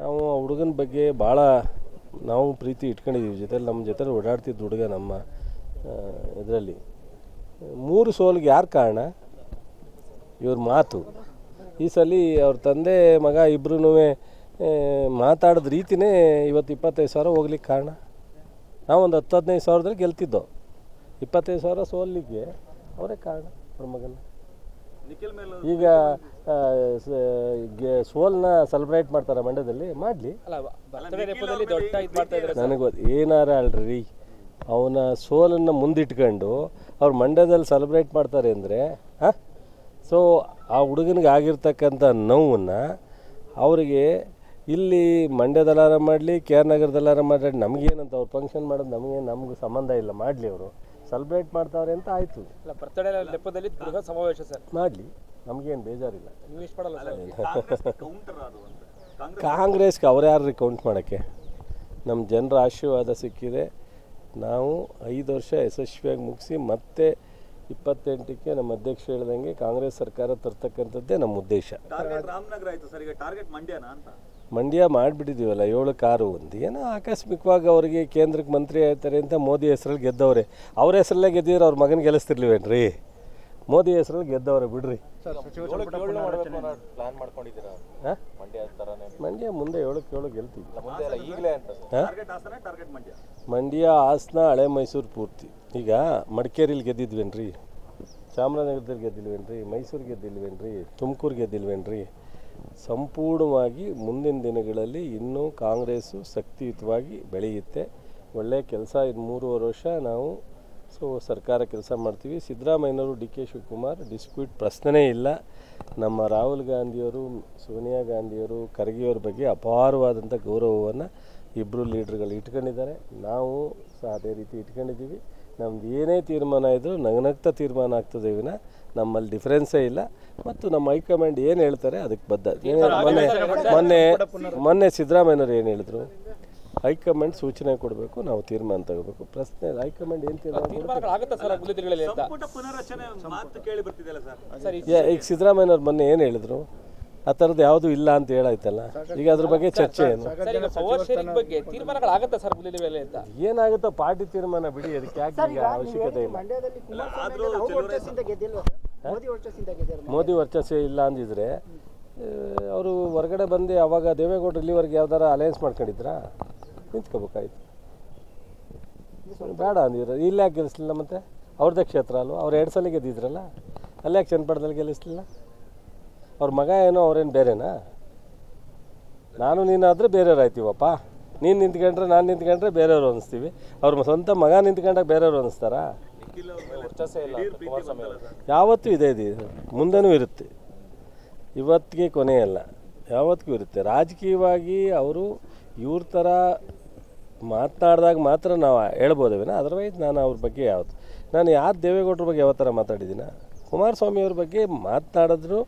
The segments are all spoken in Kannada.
ನಾವು ಆ ಹುಡುಗನ ಬಗ್ಗೆ ಭಾಳ ನಾವು ಪ್ರೀತಿ ಇಟ್ಕೊಂಡಿದ್ದೀವಿ ಜೊತೆಲಿ ನಮ್ಮ ಜೊತೆಲಿ ಓಡಾಡ್ತಿದ್ದ ಹುಡುಗ ನಮ್ಮ ಇದರಲ್ಲಿ. ಮೂರು ಸೋಲ್ಗೆ ಯಾರು ಕಾರಣ? ಇವ್ರ ಮಾತು. ಈ ಸಲ ಅವ್ರ ತಂದೆ ಮಗ ಇಬ್ಬರೂ ಮಾತಾಡಿದ ರೀತಿನೇ ಇವತ್ತು ಇಪ್ಪತ್ತೈದು ಸಾವಿರ ಹೋಗ್ಲಿಕ್ಕೆ ಕಾರಣ. ನಾವು ಒಂದು ಹತ್ತು ಹದಿನೈದು ಸಾವಿರದಲ್ಲಿ ಗೆಲ್ತಿದ್ದೋ. ಇಪ್ಪತ್ತೈದು ಸಾವಿರ ಸೋಲಿಗೆ ಅವರೇ ಕಾರಣ ಅವ್ರ ಮಗನ ಈಗ ಸೋಲ್ನ ಸೆಲೆಬ್ರೇಟ್ ಮಾಡ್ತಾರೆ ಮಂಡ್ಯದಲ್ಲಿ? ಮಾಡಲಿ. ನನಗೆ ಏನಾರ ಅಲ್ರಿ ಅವನ ಸೋಲನ್ನು ಮುಂದಿಟ್ಕೊಂಡು ಅವ್ರು ಮಂಡ್ಯದಲ್ಲಿ ಸೆಲೆಬ್ರೇಟ್ ಮಾಡ್ತಾರೆ ಅಂದರೆ ಹಾಂ? ಸೊ ಆ ಹುಡುಗನಿಗೆ ಆಗಿರ್ತಕ್ಕಂಥ ನೋವನ್ನು ಅವರಿಗೆ ಇಲ್ಲಿ ಮಂಡ್ಯದಲ್ಲಾರ ಮಾಡಲಿ ಕೆ ಆರ್ ನಗರದಲ್ಲಾರ ಮಾಡಲಿ ನಮಗೇನಂತ ಅವ್ರು ಫಂಕ್ಷನ್ ಮಾಡೋದು ನಮಗೆ ನಮ್ಗೆ ಸಂಬಂಧ ಇಲ್ಲ ಮಾಡಲಿ ಅವರು. ಸೆಲೆಬ್ರೇಟ್ ಮಾಡ್ತಾವ್ರೆ ಅಂತ ಆಯಿತು. ಬರ್ತಡೇ ಸಮಾವೇಶ ಸರ್. ಮಾಡಲಿ. ನಮಗೇನು ಬೇಜಾರಿಲ್ಲ. ನೀವು ಇಷ್ಟ ಕಾಂಗ್ರೆಸ್ ಕೌಂಟರ್ ಅದು ಅಂತ ಕಾಂಗ್ರೆಸ್ ಕಾಂಗ್ರೆಸ್ಗೆ ಅವ್ರು ಯಾರು ಕೌಂಟ್ ಮಾಡೋಕ್ಕೆ? ನಮ್ಮ ಜನರ ಆಶೀರ್ವಾದ ಸಿಕ್ಕಿದೆ. ನಾವು ಐದು ವರ್ಷ ಯಶಸ್ವಿಯಾಗಿ ಮುಗಿಸಿ ಮತ್ತೆ ಇಪ್ಪತ್ತೆಂಟಕ್ಕೆ ನಮ್ಮ ಅಧ್ಯಕ್ಷ ಹೇಳ್ದಂಗೆ ಕಾಂಗ್ರೆಸ್ ಸರ್ಕಾರ ತರ್ತಕ್ಕಂಥದ್ದೇ ನಮ್ಮ ಉದ್ದೇಶ. ಟಾರ್ಗೆಟ್ ರಾಮನಗರ ಆಯ್ತು ಸರ್. ಟಾರ್ಗೆಟ್ ಮಂಡ್ಯನಾ ಅಂತ. ಮಂಡ್ಯ ಮಾಡಿಬಿಟ್ಟಿದ್ದೀವಲ್ಲ ಏಳು ಕಾರು ಒಂದು. ಏನೋ ಆಕಸ್ಮಿಕವಾಗಿ ಅವರಿಗೆ ಕೇಂದ್ರಕ್ಕೆ ಮಂತ್ರಿ ಆಯ್ತಾರೆ ಅಂತ ಮೋದಿ ಹೆಸರಲ್ಲಿ ಗೆದ್ದವ್ರೆ. ಅವ್ರ ಹೆಸರಲ್ಲೇ ಗೆದ್ದಿದ್ರೆ ಅವ್ರ ಮಗನ ಗೆಲ್ಲಿಸ್ತಿರ್ಲಿವೇನ್ರಿ? ಮೋದಿ ಹೆಸರಲ್ಲಿ ಗೆದ್ದವ್ರೆ ಬಿಡ್ರಿ. ಪ್ಲಾನ್ ಮಂಡ್ಯ ಮಂಡ್ಯ ಮುಂದೆ ಏಳಕ್ಕೆ ಏಳು ಗೆಲ್ತೀವಿ ಮಂಡ್ಯ, ಹಾಸನ, ಹಳೆ ಮೈಸೂರು ಪೂರ್ತಿ. ಈಗ ಮಡಿಕೇರಿಲಿ ಗೆದ್ದಿದ್ವೇನ್ರಿ? ಚಾಮರಾಜನಗರದಲ್ಲಿ ಗೆದ್ದಿಲ್ವೇನ್ರಿ? ಮೈಸೂರು ಗೆದ್ದಿಲ್ವೇನ್ರಿ? ತುಮಕೂರು ಗೆದ್ದಿಲ್ವೇನ್ರಿ? ಸಂಪೂರ್ಣವಾಗಿ ಮುಂದಿನ ದಿನಗಳಲ್ಲಿ ಇನ್ನೂ ಕಾಂಗ್ರೆಸ್ಸು ಶಕ್ತಿಯುತವಾಗಿ ಬೆಳೆಯುತ್ತೆ. ಒಳ್ಳೆಯ ಕೆಲಸ ಇದು ಮೂರುವರೆ ವರ್ಷ ನಾವು ಸೊ ಸರ್ಕಾರ ಕೆಲಸ ಮಾಡ್ತೀವಿ. ಸಿದ್ದರಾಮಯ್ಯನವರು ಡಿ ಕೆ ಶಿವಕುಮಾರ್ ಡಿಸ್ಪ್ಯೂಟ್ ಪ್ರಶ್ನೆನೇ ಇಲ್ಲ. ನಮ್ಮ ರಾಹುಲ್ ಗಾಂಧಿಯವರು ಸೋನಿಯಾ ಗಾಂಧಿಯವರು ಖರ್ಗೆಯವ್ರ ಬಗ್ಗೆ ಅಪಾರವಾದಂಥ ಗೌರವವನ್ನು ಇಬ್ಬರು ಲೀಡ್ರ್ಗಳು ಇಟ್ಕೊಂಡಿದ್ದಾರೆ. ನಾವು ಸಹ ಅದೇ ರೀತಿ ಇಟ್ಕೊಂಡಿದ್ದೀವಿ. ನಮ್ದು ಏನೇ ತೀರ್ಮಾನ ಇದ್ದರೂ ನಗನಗ್ತ ತೀರ್ಮಾನ ಆಗ್ತದೆ ವಿನ. ನಮ್ಮಲ್ಲಿ ಡಿಫ್ರೆನ್ಸೇ ಇಲ್ಲ. ಮತ್ತು ನಮ್ಮ ಹೈಕಮಾಂಡ್ ಏನು ಹೇಳ್ತಾರೆ ಅದಕ್ಕೆ ಬದ್ಧ. ಮೊನ್ನೆ ಮೊನ್ನೆ ಮೊನ್ನೆ ಸಿದ್ದರಾಮಯ್ಯನವ್ರು ಏನು ಹೇಳಿದ್ರು? ಹೈಕಮಾಂಡ್ ಸೂಚನೆ ಕೊಡಬೇಕು ನಾವು ತೀರ್ಮಾನ ತಗೋಬೇಕು. ಪ್ರಶ್ನೆ ಹೈಕಮಾಂಡ್ ಏನು ತೀರ್ಮಾನ ಈಗ ಸಿದ್ದರಾಮಯ್ಯನವ್ರು ಮೊನ್ನೆ ಏನು ಹೇಳಿದ್ರು? ಆ ಥರದ್ದು ಯಾವುದು ಇಲ್ಲ ಅಂತ ಹೇಳಾಯ್ತಲ್ಲ. ಈಗ ಅದ್ರ ಬಗ್ಗೆ ಚರ್ಚೆ ಏನು? ಏನಾಗುತ್ತೋ ಪಾರ್ಟಿ ತೀರ್ಮಾನ ಬಿಡಿ ಅದಕ್ಕೆ ಯಾಕೆ ಅವಶ್ಯಕತೆ ಇಲ್ಲ? ಮೋದಿ ವರ್ಚಸ್ಸೇ ಇಲ್ಲ ಅಂದಿದ್ರೆ ಅವರು ಹೊರಗಡೆ ಬಂದು ಅವಾಗ ದೇವೇಗೌಡರು ಇಲ್ಲಿವರೆಗೆ ಯಾವ್ದಾರ ಅಲಯನ್ಸ್ ಮಾಡ್ಕೊಂಡಿದ್ರಾ? ನಿಂತ್ಕೋಬೇಕಾಯ್ತು ಬೇಡ ಅಂದಿದ್ರು. ಇಲ್ಲಿ ಯಾಕೆ ಗೆಲ್ಲಿಸ್ಲಿಲ್ಲ ಮತ್ತೆ? ಅವ್ರದ್ದೇ ಕ್ಷೇತ್ರ ಅಲ್ವಾ? ಅವ್ರು ಎರಡು ಸಲ ಗೆದ್ದಿದ್ರಲ್ಲ? ಅಲ್ಲೇ ಯಾಕೆ ಚನ್ನಪಟ್ಟಣದಲ್ಲಿ ಗೆಲ್ಲಿಸ್ಲಿಲ್ಲ? ಅವ್ರ ಮಗ ಏನೋ ಅವ್ರೇನು ಬೇರೆನಾ? ನಾನು ನೀನಾದರೆ ಬೇರೆಯವ್ರು ಆಯ್ತೀವಪ್ಪ ನೀನು ನಿಂತ್ಕೊಂಡ್ರೆ ನಾನು ನಿಂತ್ಕೊಂಡ್ರೆ ಬೇರೆಯವ್ರು ಅನಿಸ್ತೀವಿ. ಅವ್ರ ಸ್ವಂತ ಮಗ ನಿಂತ್ಕೊಂಡಾಗ ಬೇರೆಯವ್ರು ಸರ್ ಯಾವತ್ತೂ ಇದೆ ಇದು. ಮುಂದೆನೂ ಇರುತ್ತೆ. ಇವತ್ತಿಗೆ ಕೊನೆಯಲ್ಲ. ಯಾವತ್ತಿಗೂ ಇರುತ್ತೆ. ರಾಜಕೀಯವಾಗಿ ಅವರು ಇವ್ರ ಥರ ಮಾತನಾಡಿದಾಗ ಮಾತ್ರ ನಾವು ಹೇಳ್ಬೋದೇವಿನ ಅದರ್ವೈಸ್ ನಾನು ಅವ್ರ ಬಗ್ಗೆ ಯಾವತ್ತು ನಾನು ಯಾರು ದೇವೇಗೌಡರ ಬಗ್ಗೆ ಯಾವ ಥರ ಮಾತಾಡಿದ್ದೀನ? ಕುಮಾರಸ್ವಾಮಿ ಅವ್ರ ಬಗ್ಗೆ ಮಾತನಾಡಿದ್ರು.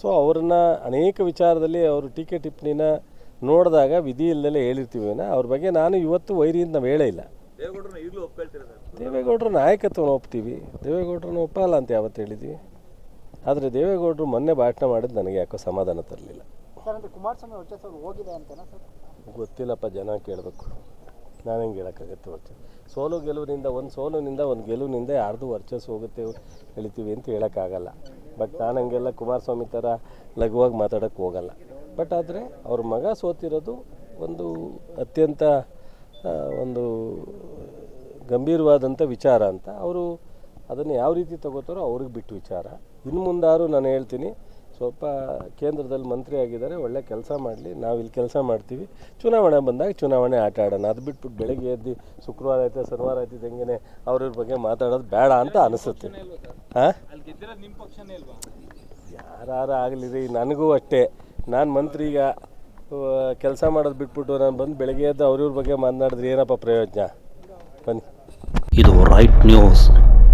ಸೊ ಅವ್ರನ್ನ ಅನೇಕ ವಿಚಾರದಲ್ಲಿ ಅವರು ಟೀಕೆ ಟಿಪ್ಪಣಿನ ನೋಡಿದಾಗ ವಿಧಿ ಇಲ್ಲದಲ್ಲೇ ಹೇಳಿರ್ತೀವಿ ವಿನ ಅವ್ರ ಬಗ್ಗೆ ನಾನು ಇವತ್ತು ವೈರಿ ಅಂತ ನಾವು ಹೇಳೇ ಇಲ್ಲ. ದೇವೇಗೌಡರ ನಾಯಕತ್ವನ ಒಪ್ತೀವಿ. ದೇವೇಗೌಡರನ್ನ ಒಪ್ಪಲ್ಲ ಅಂತ ಯಾವತ್ತು ಹೇಳಿದ್ವಿ. ಆದರೆ ದೇವೇಗೌಡರು ಮೊನ್ನೆ ಭಾಷಣ ಮಾಡಿದ್ದು ನನಗೆ ಯಾಕೋ ಸಮಾಧಾನ ತರಲಿಲ್ಲ. ಸರ್ ಅಂದ್ರೆ ಕುಮಾರಸ್ವಾಮಿ ಹೋಗಿದೆ ಅಂತನಾ ಸರ್? ಗೊತ್ತಿಲ್ಲಪ್ಪ ಜನ ಕೇಳಬೇಕು. ನಾನು ಹೆಂಗೆ ಹೇಳೋಕ್ಕಾಗತ್ತೆ ವರ್ಚಸ್ ಸೋಲು ಗೆಲುವಿನಿಂದ ಒಂದು ಸೋಲಿನಿಂದ ಒಂದು ಗೆಲುವಿನಿಂದ ಯಾರ್ದು ವರ್ಚಸ್ಸು ಹೋಗುತ್ತೆ ಹೇಳ್ತೀವಿ ಅಂತ ಹೇಳೋಕ್ಕಾಗಲ್ಲ. ಬಟ್ ನಾನು ಹಂಗೆಲ್ಲ ಕುಮಾರಸ್ವಾಮಿ ಥರ ಲಘುವಾಗಿ ಮಾತಾಡೋಕ್ಕೆ ಹೋಗಲ್ಲ. ಬಟ್ ಆದರೆ ಅವ್ರ ಮಗ ಸೋತಿರೋದು ಒಂದು ಅತ್ಯಂತ ಒಂದು ಗಂಭೀರವಾದಂಥ ವಿಚಾರ ಅಂತ. ಅವರು ಅದನ್ನು ಯಾವ ರೀತಿ ತಗೋತಾರೋ ಅವ್ರಿಗೆ ಬಿಟ್ಟು ವಿಚಾರ. ಇನ್ನು ಮುಂದಾರು ನಾನು ಹೇಳ್ತೀನಿ ಸ್ವಲ್ಪ ಕೇಂದ್ರದಲ್ಲಿ ಮಂತ್ರಿ ಆಗಿದ್ದಾರೆ, ಒಳ್ಳೆ ಕೆಲಸ ಮಾಡಲಿ, ನಾವು ಇಲ್ಲಿ ಕೆಲಸ ಮಾಡ್ತೀವಿ. ಚುನಾವಣೆ ಬಂದಾಗ ಚುನಾವಣೆ ಆಟ ಆಡೋಣ. ಅದು ಬಿಟ್ಬಿಟ್ಟು ಬೆಳಗ್ಗೆ ಎದ್ದು ಶುಕ್ರವಾರ ಆಯ್ತು, ಶನಿವಾರ ಆಯ್ತು ಹೆಂಗೆ ಅವ್ರವ್ರ ಬಗ್ಗೆ ಮಾತಾಡೋದು ಬೇಡ ಅಂತ ಅನಿಸುತ್ತೆ. ಹಾಂ? ಯಾರು ಆಗಲಿ ರೀ, ನನಗೂ ಅಷ್ಟೇ. ನಾನು ಮಂತ್ರಿಗ ಕೆಲಸ ಮಾಡೋದು ಬಿಟ್ಬಿಟ್ಟು ನಾನು ಬಂದು ಬೆಳಗ್ಗೆ ಎದ್ದು ಅವ್ರವ್ರ ಬಗ್ಗೆ ಮಾತನಾಡಿದ್ರೆ ಏನಪ್ಪ ಪ್ರಯೋಜನ? ಬನ್ನಿ. ಇದು ರೈಟ್ ನ್ಯೂಸ್